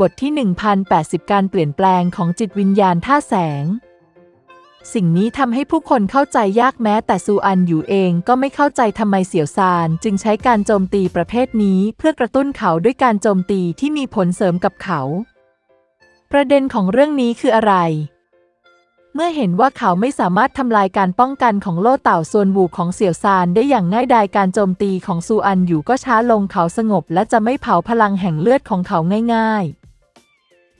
บทที่ 1080 การเปลี่ยนแปลงของจิตวิญญาณท่าแสง สิ่งนี้ทำให้ผู้คนเข้าใจยากแม้แต่ซูอันอยู่เองก็ไม่เข้าใจทำไมเสี่ยวซาน จึงใช้การโจมตีประเภทนี้เพื่อกระตุ้นเขาด้วยการโจมตีที่มีผลเสริมกับเขา ประเด็นของเรื่องนี้คืออะไร เมื่อเห็นว่าเขาไม่สามารถทำลายการป้องกันของโล่เต่าส่วนบูของเสี่ยวซานได้อย่างง่ายดายการโจมตีของซูอันอยู่ก็ช้าลงเขาสงบ และจะไม่เผาพลังแห่งเลือดของเขาง่าย ๆ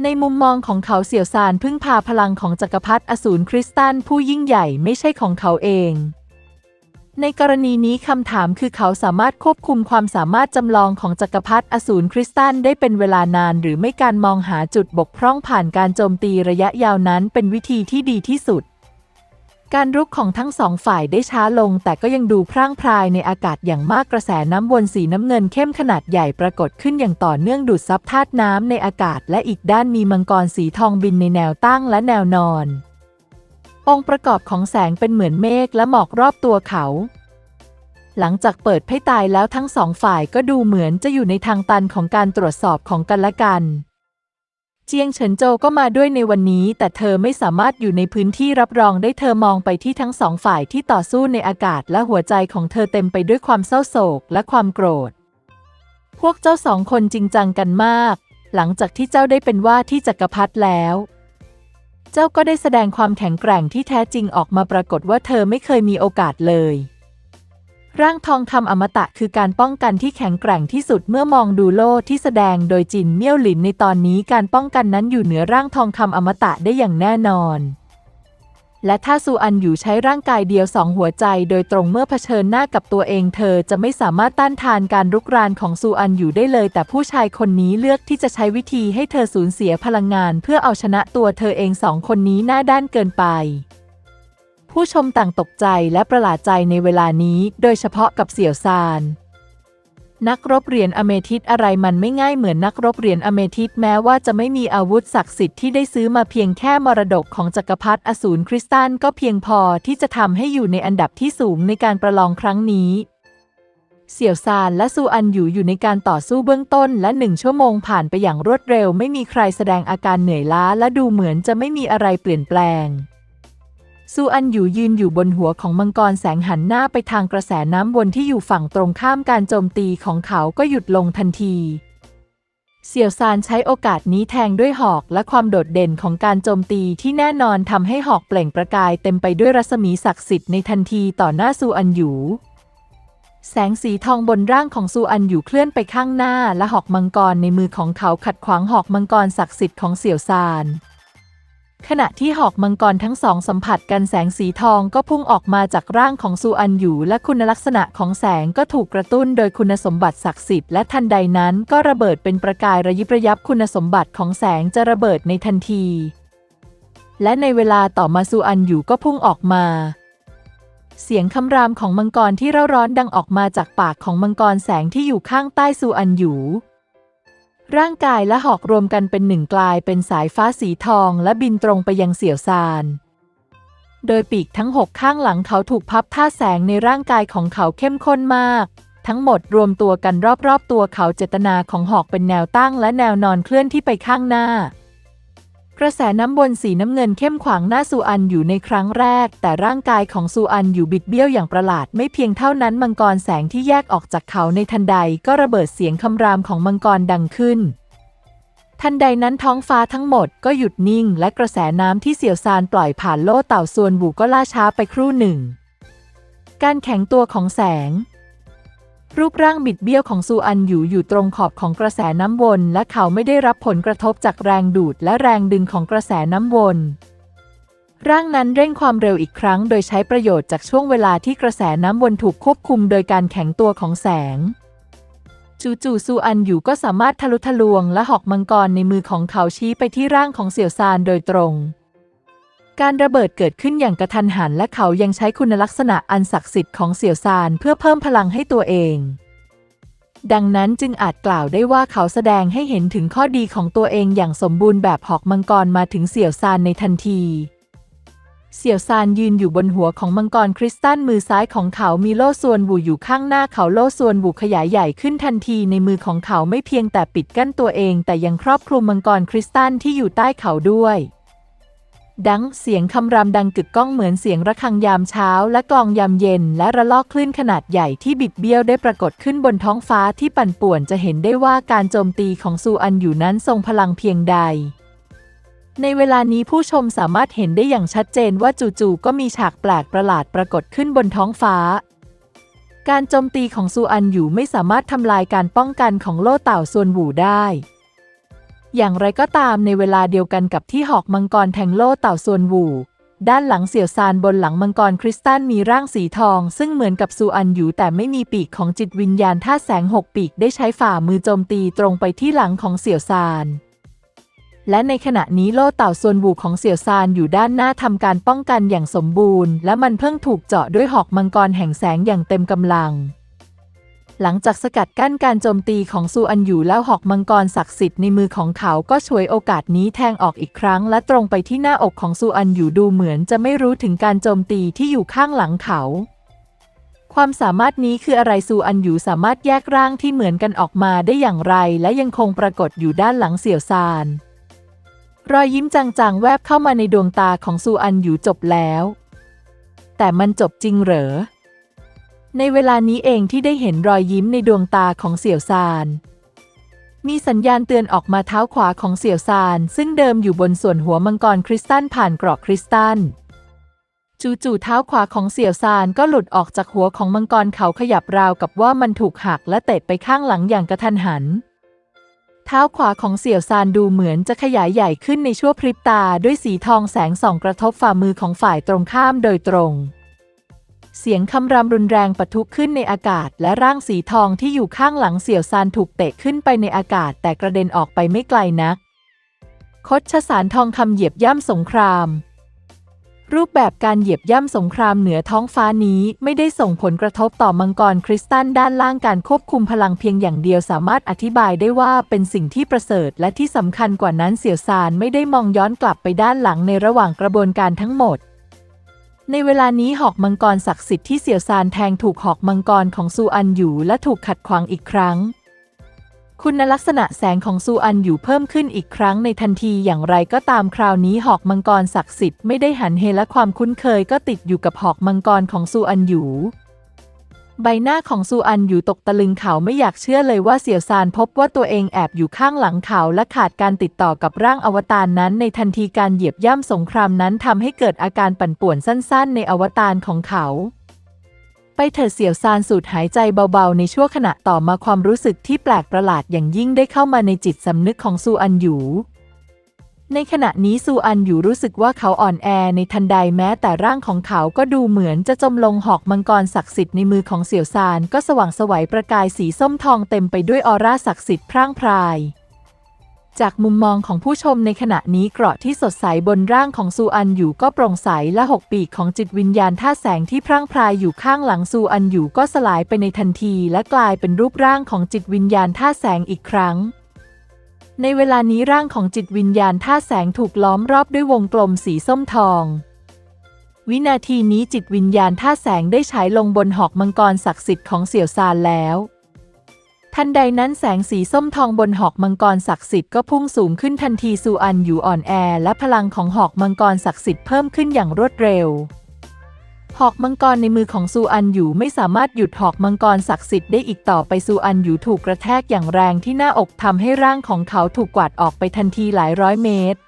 ในมุมมองของเขาเสี่ยวซานพึ่งพาพลังของจักรพรรดิอสูรคริสตันผู้ยิ่งใหญ่ไม่ใช่ของเขาเอง ในกรณีนี้คำถามคือเขาสามารถควบคุมความสามารถจำลองของจักรพรรดิอสูรคริสตันได้เป็นเวลานานหรือไม่การมองหาจุดบกพร่องผ่านการโจมตีระยะยาวนั้นเป็นวิธีที่ดีที่สุด การรุกของทั้งสองฝ่ายได้ช้าลง แต่ก็ยังดูพร่างพรายในอากาศอย่างมากกระแสน้ำวนสีน้ำเงินเข้มขนาดใหญ่ปรากฏขึ้นอย่างต่อเนื่องดูดซับธาตุน้ำในอากาศ และอีกด้านมีมังกรสีทองบินในแนวตั้งและแนวนอน องค์ประกอบของแสงเป็นเหมือนเมฆและหมอกรอบตัวเขา หลังจากเปิดไพ่ตายแล้วทั้งสองฝ่ายก็ดูเหมือนจะอยู่ในทางตันของการตรวจสอบของกันและกัน เจียงเฉินโจก็มาด้วยในวันนี้ แต่เธอไม่สามารถอยู่ในพื้นที่รับรองได้เธอมองไปที่ทั้งสองฝ่ายที่ต่อสู้ในอากาศและหัวใจของเธอเต็มไปด้วยความเศร้าโศกและความโกรธ พวกเจ้าสองคนจริงจังกันมาก หลังจากที่เจ้าได้เป็นว่าที่จักรพรรดิแล้ว เจ้าก็ได้แสดงความแข็งแกร่งที่แท้จริงออกมาปรากฏว่าเธอไม่เคยมีโอกาสเลย ร่างทองคำอมตะคือการป้องกันที่แข็งแกร่งที่สุดเมื่อมองดูโล่ที่แสดงโดยจินเมี่ยวหลินในตอนนี้การป้องกันนั้นอยู่เหนือร่างทองคำอมตะได้อย่างแน่นอน และถ้าซูอันอยู่ใช้ร่างกายเดียวสองหัวใจโดยตรงเมื่อเผชิญหน้ากับตัวเอง เธอจะไม่สามารถต้านทานการรุกรานของซูอันอยู่ได้เลย แต่ผู้ชายคนนี้เลือกที่จะใช้วิธีให้เธอสูญเสียพลังงาน เพื่อเอาชนะตัวเธอเองสองคนนี้หน้าด้านเกินไป ผู้ชมต่างตกใจและประหลาดใจในเวลานี้ โดยเฉพาะกับเสี่ยวซาน นักรบเหรียญอเมทิสอะไรมันไม่ง่ายเหมือนนักรบเหรียญอเมทิสแม้ว่าจะไม่มีอาวุธศักดิ์สิทธิ์ที่ได้ซื้อมาเพียงแค่มรดกของจักรพรรดิอสูรคริสตัลก็เพียงพอที่จะทำให้อยู่ในอันดับที่สูงในการประลองครั้งนี้เสี่ยวซานและซูอันอยู่อยู่ในการต่อสู้เบื้องต้นและหนึ่งชั่วโมงผ่านไปอย่างรวดเร็ว ไม่มีใครแสดงอาการเหนื่อยล้าและดูเหมือนจะไม่มีอะไรเปลี่ยนแปลง ซูอันอยู่ยืนอยู่บนหัวของมังกรแสงหันหน้าไปทางกระแสน้ำวนที่อยู่ฝั่งตรงข้ามการโจมตีของเขาก็หยุดลงทันที เสี่ยวซานใช้โอกาสนี้แทงด้วยหอกและความโดดเด่นของการโจมตีที่แน่นอนทำให้หอกเปล่งประกายเต็มไปด้วยรัศมีศักดิ์สิทธิ์ในทันทีต่อหน้าซูอันอยู่แสงสีทองบนร่างของซูอันอยู่เคลื่อนไปข้างหน้าและหอกมังกรในมือของเขาขัดขวางหอกมังกรศักดิ์สิทธิ์ของเสี่ยวซาน ขณะที่หอกมังกรทั้งสองสัมผัสกันแสงสีทองก็พุ่งออกมาจากร่างของซูอันอยู่และคุณลักษณะของแสงก็ถูกกระตุ้นโดยคุณสมบัติศักดิ์สิทธิ์และทันใดนั้นก็ระเบิดเป็นประกายระยิบระยับคุณสมบัติของแสงจะระเบิดในทันที และในเวลาต่อมาซูอันอยู่ก็พุ่งออกมาเสียงคำรามของมังกรที่เร่าร้อนดังออกมาจากปากของมังกรแสงที่อยู่ข้างใต้ซูอันอยู่ ร่างกายและหอกรวมกันเป็นหนึ่งกลายเป็นสายฟ้าสีทองและบินตรงไปยังเสี่ยวซาน โดยปีกทั้งหกข้างหลังเขาถูกพับท่าแสงในร่างกายของเขาเข้มข้นมาก ทั้งหมดรวมตัวกันรอบๆตัวเขาเจตนาของหอกเป็นแนวตั้งและแนวนอนเคลื่อนที่ไปข้างหน้า กระแสน้ำบนสีน้ำเงินเข้มขวางหน้าซูอันอยู่ในครั้งแรก แต่ร่างกายของซูอันอยู่บิดเบี้ยวอย่างประหลาด ไม่เพียงเท่านั้นมังกรแสงที่แยกออกจากเขาในทันใดก็ระเบิดเสียงคำรามของมังกรดังขึ้น ทันใดนั้นท้องฟ้าทั้งหมดก็หยุดนิ่ง และกระแสน้ำที่เสี่ยวซานปล่อยผ่านโล่เต่าส่วนบูก็ล่าช้าไปครู่หนึ่ง การแข็งตัวของแสง รูปร่างบิดเบี้ยวของซูอันอยู่อยู่ตรงขอบของกระแสน้ำวน และเขาไม่ได้รับผลกระทบจากแรงดูดและแรงดึงของกระแสน้ำวน ร่างนั้นเร่งความเร็วอีกครั้ง โดยใช้ประโยชน์จากช่วงเวลาที่กระแสน้ำวนถูกควบคุมโดยการแข็งตัวของแสง จู่ๆซูอันอยู่ก็สามารถทะลุทะลวงและหอกมังกรในมือของเขาชี้ไปที่ร่างของเสี่ยวซานโดยตรง การระเบิดเกิดขึ้นอย่างกระทันหันและเขายังใช้คุณลักษณะอันศักดิ์สิทธิ์ของเสี่ยวซานเพื่อเพิ่มพลังให้ตัวเอง ดังนั้นจึงอาจกล่าวได้ว่าเขาแสดงให้เห็นถึงข้อดีของตัวเองอย่างสมบูรณ์แบบหอกมังกรมาถึงเสี่ยวซานในทันทีเสี่ยวซานยืนอยู่บนหัวของมังกรคริสตัลมือซ้ายของเขามีโล่ส่วนบูอยู่ข้างหน้าเขาโล่ส่วนบูขยายใหญ่ขึ้นทันทีในมือของเขาไม่เพียงแต่ปิดกั้นตัวเอง แต่ยังครอบคลุมมังกรคริสตัลที่อยู่ใต้เขาด้วย ดังเสียงคำรามดังกึกก้องเหมือนเสียงระฆังยามเช้า และกลองยามเย็น และระลอกคลื่นขนาดใหญ่ที่บิดเบี้ยวได้ปรากฏขึ้นบนท้องฟ้าที่ปั่นป่วนจะเห็นได้ว่าการโจมตีของซูอันอยู่นั้นทรงพลังเพียงใด ในเวลานี้ผู้ชมสามารถเห็นได้อย่างชัดเจนว่าจู่ๆก็มีฉากแปลกประหลาดปรากฏขึ้นบนท้องฟ้าการโจมตีของซูอันอยู่ไม่สามารถทำลายการป้องกันของโล่เต่าส่วนหวูได้ อย่างไรก็ตามในเวลาเดียวกันกับที่หอกมังกรแทงโล่เต่าส่วนวูด้านหลังเสี่ยวซานบนหลังมังกรคริสตัลมีร่างสีทอง ซึ่งเหมือนกับซูอันอยู่แต่ไม่มีปีกของจิตวิญญาณท่าแสงหกปีกได้ใช้ฝ่ามือโจมตีตรงไปที่หลังของเสี่ยวซาน และในขณะนี้โล่เต่าส่วนบูของเสี่ยวซานอยู่ด้านหน้าทำการป้องกันอย่างสมบูรณ์ และมันเพิ่งถูกเจาะด้วยหอกมังกรแห่งแสงอย่างเต็มกำลัง หลังจากสกัดกั้นการโจมตีของซูอันอยู่แล้วหอกมังกรศักดิ์สิทธิ์ในมือของเขาก็ฉวยโอกาสนี้แทงออกอีกครั้ง และตรงไปที่หน้าอกของซูอันอยู่ดูเหมือนจะไม่รู้ถึงการโจมตีที่อยู่ข้างหลังเขาความสามารถนี้คืออะไรซูอันอยู่สามารถแยกร่างที่เหมือนกันออกมาได้อย่างไร และยังคงปรากฏอยู่ด้านหลังเสี่ยวซาน รอยยิ้มจางๆ แวบเข้ามาในดวงตาของซูอันอยู่จบแล้ว แต่มันจบจริงเหรอ ในเวลานี้เองที่ได้เห็นรอยยิ้มในดวงตาของเสี่ยวซาน มีสัญญาณเตือนออกมาเท้าขวาของเสี่ยวซาน ซึ่งเดิมอยู่บนส่วนหัวมังกรคริสตัลผ่านกราะคริสตัลจู่ๆเท้าขวาของเสี่ยวซานก็หลุดออกจากหัวของมังกรเขาขยับราวกับว่ามันถูกหักและเตะไปข้างหลังอย่างกระทันหัน เท้าขวาของเสี่ยวซานดูเหมือนจะขยายใหญ่ขึ้นในชั่วพริบตาด้วยสีทองแสงส่องกระทบฝ่ามือของฝ่ายตรงข้ามโดยตรง เสียงคำรามรุนแรงปะทุขึ้นในอากาศ และร่างสีทองที่อยู่ข้างหลังเสี่ยวซานถูกเตะขึ้นไปในอากาศ แต่กระเด็นออกไปไม่ไกลนัก คดชสารทองคำเหยียบย่ำสงคราม รูปแบบการเหยียบย่ำสงครามเหนือท้องฟ้านี้ไม่ได้ส่งผลกระทบต่อมังกรคริสตัลด้านล่างการควบคุมพลังเพียงอย่างเดียวสามารถอธิบายได้ว่าเป็นสิ่งที่ประเสริฐ และที่สำคัญกว่านั้นเสี่ยวซานไม่ได้มองย้อนกลับไปด้านหลังในระหว่างกระบวนการทั้งหมด ในเวลานี้หอกมังกรศักดิ์สิทธิ์ที่เสี่ยวซานแทงถูกหอกมังกรของซูอันอยู่และถูกขัดขวางอีกครั้ง คุณลักษณะแสงของซูอันอยู่เพิ่มขึ้นอีกครั้งในทันทีอย่างไรก็ตามคราวนี้หอกมังกรศักดิ์สิทธิ์ไม่ได้หันเฮและความคุ้นเคยก็ติดอยู่กับหอกมังกรของซูอันอยู่ ใบหน้าของซูอันอยู่ตกตะลึงเขาไม่อยากเชื่อเลยว่าเสี่ยวซานพบว่าตัวเองแอบอยู่ข้างหลังเขาและขาดการติดต่อกับร่างอวตารนั้น ในทันทีการเหยียบย่ำสงครามนั้นทำให้เกิดอาการปั่นป่วนสั้นๆ ในอวตารของเขา ไปเถิดเสี่ยวซานสูดหายใจเบาๆ ในชั่วขณะต่อมาความรู้สึกที่แปลกประหลาดอย่างยิ่งได้เข้ามาในจิตสำนึกของซูอันอยู่ ในขณะนี้ซูอันอยู่รู้สึกว่าเขาอ่อนแอในทันใดแม้แต่ร่างของเขาก็ดูเหมือนจะจมลงหอกมังกรศักดิ์สิทธิ์ในมือของเสี่ยวซานก็สว่างสวัยประกายสีส้มทองเต็มไปด้วยออร่าศักดิ์สิทธิ์พร่างพราย จากมุมมองของผู้ชมในขณะนี้เกราะที่สดใสบนร่างของซูอันอยู่ก็โปร่งใสและหกปีกของจิตวิญญาณท่าแสงที่พร่างพรายอยู่ข้างหลังซูอันอยู่ก็สลายไปในทันที และกลายเป็นรูปร่างของจิตวิญญาณท่าแสงอีกครั้ง ในเวลานี้ร่างของจิตวิญญาณท่าแสงถูกล้อมรอบด้วยวงกลมสีส้มทอง วินาทีนี้จิตวิญญาณท่าแสงได้ฉายลงบนหอกมังกรศักดิ์สิทธิ์ของเสี่ยวซานแล้วทันใดนั้นแสงสีส้มทองบนหอกมังกรศักดิ์สิทธิ์ก็พุ่งสูงขึ้นทันทีซูอันอยู่อ่อนแอ และพลังของหอกมังกรศักดิ์สิทธิ์เพิ่มขึ้นอย่างรวดเร็ว หอกมังกรในมือของซูอันอยู่ไม่สามารถหยุดหอกมังกรศักดิ์สิทธิ์ได้อีกต่อไปซูอันอยู่ถูกกระแทกอย่างแรงที่หน้าอกทำให้ร่างของเขาถูกกวาดออกไปทันทีหลายร้อยเมตร